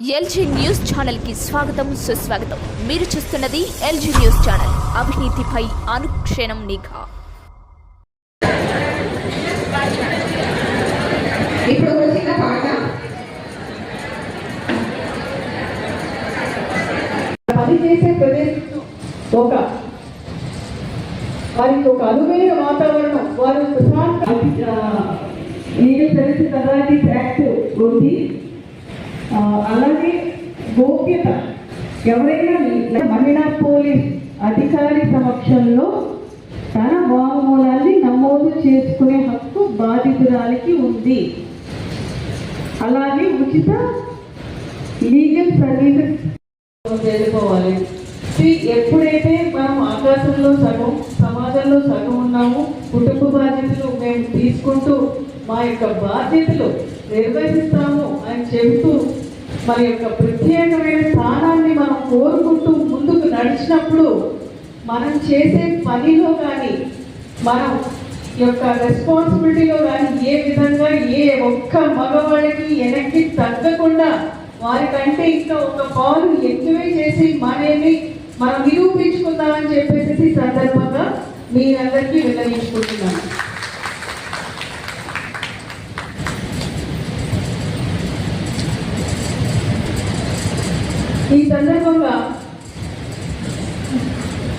LG news ఛానల్కి స్వాగతం సుస్వాగతం. మీరు చూస్తున్నది ఎల్జీ న్యూస్ ఛానల్. అవినీతిపై అనుక్షణం నిఘా. ఇప్పుడు చిన్న పాట. పనిచేసే ప్రదేశంలో ఒక వారికి ఒక అనువైన వాతావరణం వారు ప్రశాంత లీగల్ సర్వీసెస్ అథారిటీస్ యాక్ట్ ఉంది. అలాగే గోప్యత. ఎవరైనా మహిళా పోలీస్ అధికారి సమక్షంలో తన వాంగ్మూలాన్ని నమోదు చేసుకునే హక్కు బాధితురాలికి ఉంది. అలాగే ఉచిత లీగల్ సర్వీసెస్ వెళ్ళిపోవాలి ఎప్పుడైతే మనం ఆకాశంలో సగం సమాజంలో సగం ఉన్నామో కుటుంబ బాధ్యతలు మేము తీసుకుంటూ మా యొక్క బాధ్యతలు నిర్వహిస్తాము అని చెబుతూ మన యొక్క ప్రత్యేకమైన స్థానాన్ని మనం కోరుకుంటూ ముందుకు నడిచినప్పుడు మనం చేసే పనిలో కానీ మనం యొక్క రెస్పాన్సిబిలిటీలో కానీ ఏ విధంగా ఏ ఒక్క మగవాడికి వెనక్కి తగ్గకుండా వారికంటే ఇంకా ఒక పాలు ఎక్కువే చేసి మనల్ని మనం నిరూపించుకుందామని చెప్పేసి సందర్భంగా మీ అందరికీ విన్నవించుకుంటున్నాను. ఈ సందర్భంగా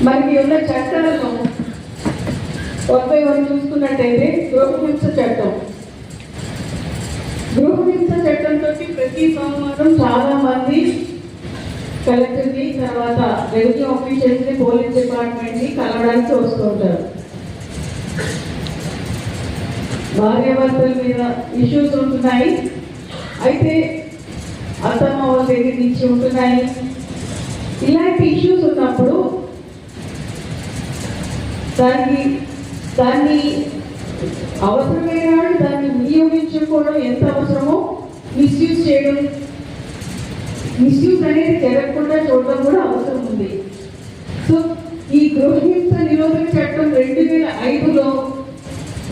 మనకి ఉన్న చట్టాలను కొత్తగా మనం చూసుకున్నట్టయితే గృహహింస చట్టం. గృహహింస చట్టంతో ప్రతి సంవత్సరం చాలా మంది కలెక్టర్ని తర్వాత రెవెన్యూ ఆఫీషియల్స్ని పోలీస్ డిపార్ట్మెంట్ని కలవడానికి వస్తుంటారు భార్యాభర్తల మీద ఇష్యూస్ ఉంటున్నాయి. అయితే అత్తమ్మ వాళ్ళ దగ్గర నుంచి ఉంటున్నాయి ఇలాంటి ఇష్యూస్ ఉన్నప్పుడు దాన్ని దాన్ని అవసరమైన వాళ్ళు దాన్ని వినియోగించుకోవడం ఎంత అవసరమో మిస్యూజ్ చేయడం మిస్యూజ్ అనేది జరగకుండా చూడడం కూడా అవసరం ఉంది. సో ఈ గృహహింస నిరోధక చట్టం రెండు వేల ఐదులో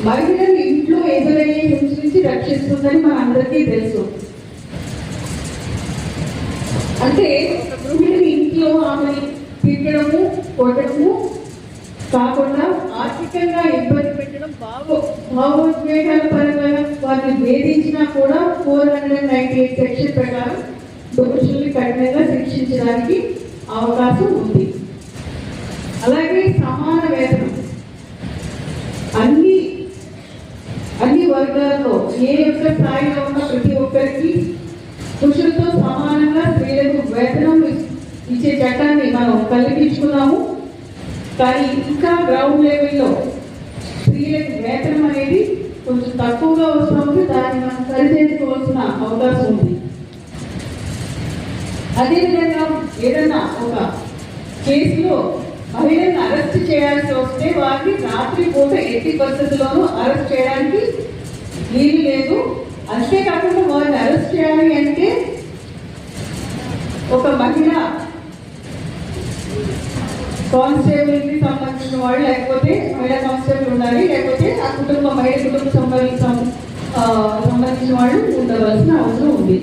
మహిళలు ఇంట్లో ఎదురయ్యే హింస నుంచి రక్షిస్తుందని మన అందరికీ తెలుసు. అంటే ఒక ఇంట్లో ఆమెని తిట్టడము కొట్టడము కాకుండా ఆర్థికంగా ఇబ్బంది పెట్టడం భావ భావోద్వేగాల పరంగా వారిని వేధించినా కూడా four hundred ninety eight section ప్రకారం దోషుల్ని కఠినంగా శిక్షించడానికి అవకాశం ఉంది. అలాగే సమాన వేతనం. అన్ని అన్ని వర్గాల్లో ఏ యొక్క స్థాయిలో ఉన్న ప్రతి ఒక్కరికి పురుషులతో సమానంగా స్త్రీలకు వేతనం ఇచ్చే చట్టాన్ని మనం కల్పించుకున్నాము. కానీ ఇంకా గ్రౌండ్ లెవెల్లో స్త్రీలకు వేతనం అనేది కొంచెం తక్కువగా వస్తూ ఉంది దాన్ని మనం సరిచేసుకోవాల్సిన అవకాశం ఉంది. అదేవిధంగా ఏదైనా ఒక కేసులో మహిళను అరెస్ట్ చేయాల్సి వస్తే వారిని రాత్రి పూట ఎట్టి పరిస్థితుల్లోనూ అరెస్ట్ చేయడానికి వీలు లేదు. అంతేకాకుండా వారిని అరెస్ట్ చేయాలి అంటే ఒక మహిళ కానిస్టేబుల్కి సంబంధించిన వాళ్ళు లేకపోతే మహిళా కానిస్టేబుల్ ఉండాలి లేకపోతే ఆ కుటుంబ మహిళ కుటుంబ సంబంధించిన సంబంధించిన వాళ్ళు ఉండవలసిన అవసరం ఉంది.